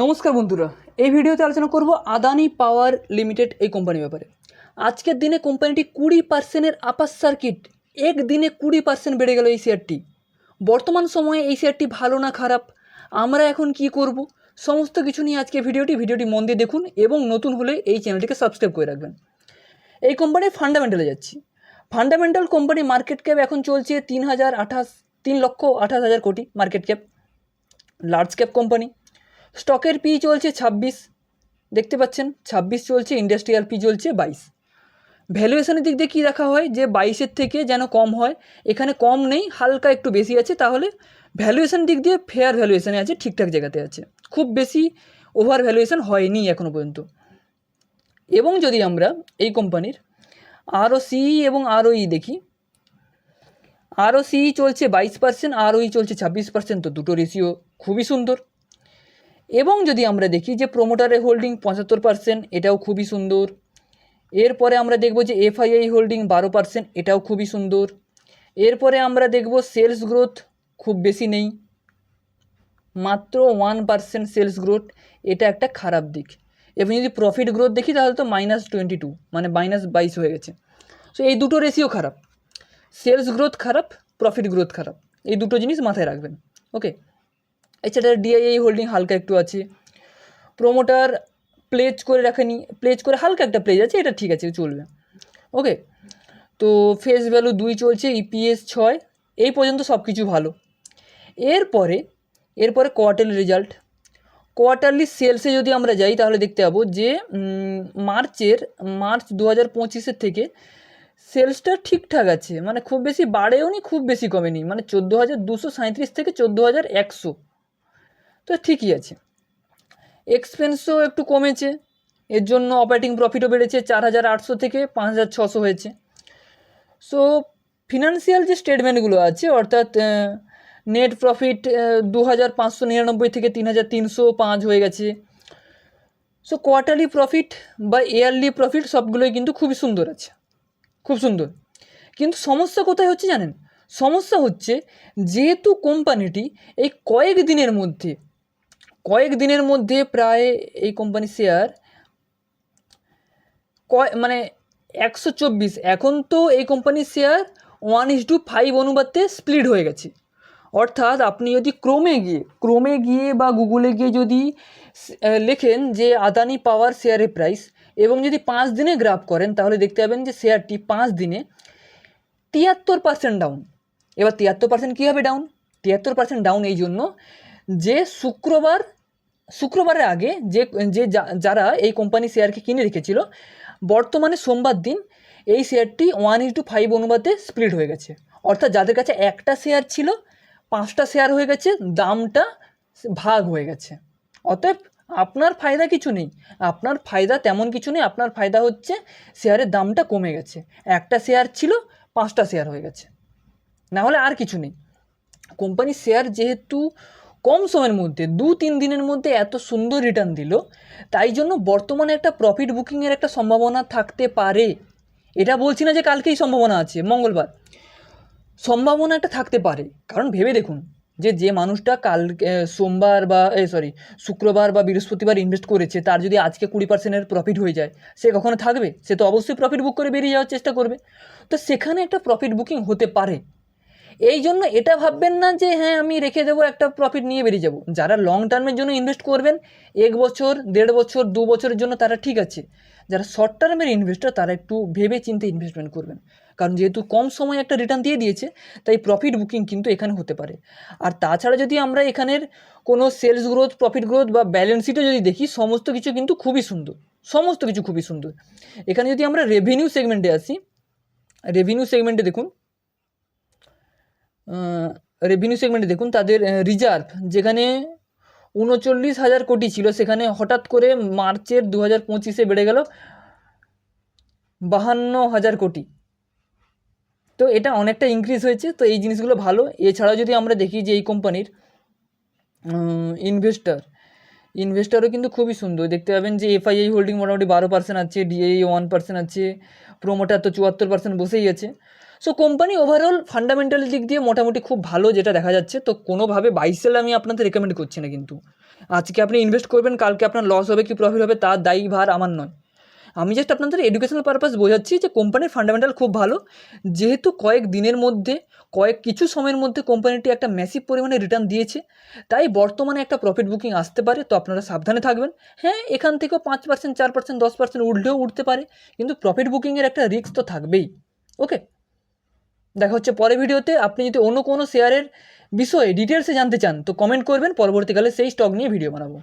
নমস্কার বন্ধুরা, এই ভিডিওতে আলোচনা করব আদানি পাওয়ার লিমিটেড এই কোম্পানির ব্যাপারে। আজকের দিনে কোম্পানিটি কুড়ি পার্সেন্টের আপার সার্কিট একদিনে কুড়ি পার্সেন্ট বেড়ে গেল এই শেয়ারটি বর্তমান সময়ে এই শেয়ারটি ভালো না খারাপ? আমরা এখন কি করব? সমস্ত কিছু নিয়ে আজকে ভিডিওটি ভিডিওটি মন দিয়ে দেখুন এবং নতুন হলে এই চ্যানেলটিকে সাবস্ক্রাইব করে রাখবেন। এই কোম্পানির ফান্ডামেন্টালে যাচ্ছি। ফান্ডামেন্টাল কোম্পানি মার্কেট ক্যাপ এখন চলছে তিন হাজার আঠাশ, তিন লক্ষ আঠাশ হাজার কোটি market cap large cap company. স্টকের পি চলছে ছাব্বিশ। দেখতে পাচ্ছেন, ছাব্বিশ চলছে, ইন্ডাস্ট্রিয়াল পি চলছে বাইশ। ভ্যালুয়েশনের দিক দিয়ে কী দেখা হয়? যে বাইশের থেকে যেন কম হয়, এখানে কম নেই, হালকা একটু বেশি আছে, তাহলে ভ্যালুয়েশন দিক দিয়ে ফেয়ার ভ্যালুয়েশনে আছে, ঠিকঠাক জায়গাতে আছে। খুব বেশি ওভার ভ্যালুয়েশন হয়নি এখনও পর্যন্ত। এবং যদি আমরা এই কোম্পানির আরও সিই এবং আরও ই দেখি, আরও সিই চলছে বাইশ পার্সেন্ট আরও ই চলছে ছাব্বিশ পার্সেন্ট তো দুটো রেশিও খুবই সুন্দর। এবং যদি আমরা দেখি যে প্রোমোটারের হোল্ডিং পঁচাত্তর পার্সেন্ট এটাও খুবই সুন্দর। এরপরে আমরা দেখব যে এফআইআই হোল্ডিং বারো পার্সেন্ট এটাও খুবই সুন্দর। এরপরে আমরা দেখব সেলস গ্রোথ খুব বেশি নেই। মাত্র ওয়ান পার্সেন্ট সেলস গ্রোথ এটা একটা খারাপ দিক। এবং যদি প্রফিট গ্রোথ দেখি, তাহলে তো মাইনাস টোয়েন্টি টু মানে মাইনাস বাইশ হয়ে গেছে। সো এই দুটো রেশিও খারাপ। সেলস গ্রোথ খারাপ প্রফিট গ্রোথ খারাপ। এই দুটো জিনিস মাথায় রাখবেন। ওকে এছাড়া ডিআইআই হোল্ডিং হালকা একটু আছে। প্রোমোটার প্লেজ করে রাখেনি প্লেজ করে হালকা একটা প্লেজ আছে, এটা ঠিক আছে, চলবে। ওকে তো ফেস ভ্যালু দুই চলছে ইপিএস ছয়, এই পর্যন্ত সব কিছু ভালো। এরপরে এরপরে কোয়ার্টারলি রেজাল্ট কোয়ার্টারলি সেলসে যদি আমরা যাই, তাহলে দেখতে পাবো যে মার্চের মার্চ দু হাজার পঁচিশের থেকে সেলসটা ঠিকঠাক আছে। মানে খুব বেশি বাড়েও নি খুব বেশি কমেনি। মানে চোদ্দ হাজার দুশো সাঁত্রিশ থেকে চোদ্দ হাজার একশো। তো ঠিকই আছে। এক্সপেন্সও একটু কমেছে, এর জন্য অপারেটিং প্রফিটও বেড়েছে চার হাজার আটশো থেকে পাঁচ হাজার ছশো হয়েছে। সো ফিনান্সিয়াল যে স্টেটমেন্টগুলো আছে, অর্থাৎ নেট প্রফিট দু হাজার পাঁচশো নিরানব্বই থেকে তিন হাজার তিনশো পাঁচ হয়ে গেছে। সো কোয়ার্টারলি প্রফিট বা ইয়ারলি প্রফিট সবগুলোই কিন্তু খুবই সুন্দর আছে। খুব সুন্দর। কিন্তু সমস্যা কোথায় হচ্ছে জানেন? সমস্যা হচ্ছে, যেহেতু কোম্পানিটি এই কয়েক দিনের মধ্যে কয়েক দিনের মধ্যে প্রায় এই কোম্পানির শেয়ার কয় মানে একশো চব্বিশ, এখন তো এই কোম্পানির share one is to five অনুপাতে স্প্লিট হয়ে গেছে। অর্থাৎ আপনি যদি ক্রোমে গিয়ে ক্রোমে গিয়ে বা গুগলে গিয়ে যদি লেখেন যে আদানি পাওয়ার শেয়ারের প্রাইস এবং যদি পাঁচ দিনে গ্রাফ করেন, তাহলে দেখতে পাবেন যে শেয়ারটি পাঁচ দিনে তিয়াত্তর পার্সেন্ট ডাউন এবার তিয়াত্তর পার্সেন্ট কীভাবে ডাউন তিয়াত্তর পার্সেন্ট ডাউন এই জন্য যে শুক্রবার শুক্রবারের আগে যে যে যারা এই কোম্পানি শেয়ারকে কিনে রেখেছিল, বর্তমানে সোমবার দিন এই শেয়ারটি ওয়ান ইস টু ফাইভ অনুপাতে স্প্লিট হয়ে গেছে। অর্থাৎ যাদের কাছে একটা শেয়ার ছিল, পাঁচটা শেয়ার হয়ে গেছে, দামটা ভাগ হয়ে গেছে। অতএব আপনার ফায়দা কিছু নেই। আপনার ফায়দা তেমন কিছু নেই, আপনার ফায়দা হচ্ছে শেয়ারের দামটা কমে গেছে। একটা শেয়ার ছিল, পাঁচটা শেয়ার হয়ে গেছে। না হলে আর কিছু নেই। কোম্পানির শেয়ার যেহেতু কম সময়ের মধ্যে, দু, তিন দিনের মধ্যে এত সুন্দর রিটার্ন দিল, তাই জন্য বর্তমানে একটা প্রফিট বুকিংয়ের একটা সম্ভাবনা থাকতে পারে। এটা বলছি না যে কালকেই সম্ভাবনা আছে, মঙ্গলবার। সম্ভাবনা একটা থাকতে পারে, কারণ ভেবে দেখুন যে যে মানুষটা কাল সোমবার বা, এ সরি শুক্রবার বা বৃহস্পতিবার ইনভেস্ট করেছে, তার যদি আজকে কুড়ি পার্সেন্টের প্রফিট হয়ে যায়, সে কখনো থাকবে? সে তো অবশ্যই প্রফিট বুক করে বেরিয়ে যাওয়ার চেষ্টা করবে। তো সেখানে একটা প্রফিট বুকিং হতে পারে। এই জন্য এটা ভাববেন না যে হ্যাঁ আমি রেখে দেবো, একটা প্রফিট নিয়ে বেরিয়ে যাব। যারা লং টার্মের জন্য ইনভেস্ট করবেন, এক বছর, দেড় বছর, দু বছরের জন্য তারা ঠিক আছে। যারা শর্ট টার্মের ইনভেস্টর তারা একটু ভেবে চিন্তে ইনভেস্টমেন্ট করবেন। কারণ যেহেতু কম সময়ে একটা রিটার্ন দিয়ে দিয়েছে, তাই প্রফিট বুকিং কিন্তু এখানে হতে পারে। আর তাছাড়া যদি আমরা এখানের কোনো সেলস গ্রোথ প্রফিট গ্রোথ বা ব্যালেন্স শিটও যদি দেখি, সমস্ত কিছু কিন্তু খুবই সুন্দর। সমস্ত কিছু খুবই সুন্দর। এখানে যদি আমরা রেভিনিউ সেগমেন্টে আসি রেভিনিউ সেগমেন্টে দেখুন রেভিনিউ সেগমেন্টে দেখুন, তাদের রিজার্ভ যেখানে উনচল্লিশ হাজার কোটি ছিল, সেখানে হঠাৎ করে মার্চের দু হাজার পঁচিশে বেড়ে গেল বাহান্ন হাজার কোটি। তো এটা অনেকটা ইনক্রিজ হয়েছে, তো এই জিনিসগুলো ভালো। এছাড়াও যদি আমরা দেখি যে এই কোম্পানির ইনভেস্টার ইনভেস্টারও কিন্তু খুবই সুন্দর। দেখতে পাবেন যে এফআইআই হোল্ডিং মোটামুটি বারো পার্সেন্ট আছে ডিআই ওয়ান পার্সেন্ট আছে প্রোমোটার তো চুয়াত্তর পার্সেন্ট বসেই আছে। সো কোম্পানি ওভারঅল ফান্ডামেন্টাল দিক দিয়ে মোটামুটি খুব ভালো যেটা দেখা যাচ্ছে। তো কোনোভাবে বাইসেল আমি আপনাদের রেকমেন্ড করছি না কিন্তু। আজকে আপনি ইনভেস্ট করবেন, কালকে আপনার লস হবে কি প্রফিট হবে তার দায়ী ভার আমার নয়। আমি জাস্ট আপনাদের এডুকেশনাল পারপাস বোঝাচ্ছি যে কোম্পানির ফান্ডামেন্টাল খুব ভালো। যেহেতু কয়েক দিনের মধ্যে, কয়েক কিছু সময়ের মধ্যে কোম্পানিটি একটা ম্যাসিভ পরিমাণে রিটার্ন দিয়েছে। তাই বর্তমানে একটা প্রফিট বুকিং আসতে পারে, তো আপনারা সাবধানে থাকবেন। হ্যাঁ এখান থেকেও পাঁচ পার্সেন্ট চার পার্সেন্ট দশ পার্সেন্ট উঠলেও উঠতে পারে, কিন্তু প্রফিট বুকিংয়ের একটা রিস্ক তো থাকবেই। ওকে দেখা হচ্ছে পরে ভিডিওতে। আপনি যদি অন্য কোনো শেয়ারের বিষয়ে ডিটেলসে জানতে চান, তো কমেন্ট করবেন, পরবর্তীকালে সেই স্টক নিয়ে ভিডিও বানাবো।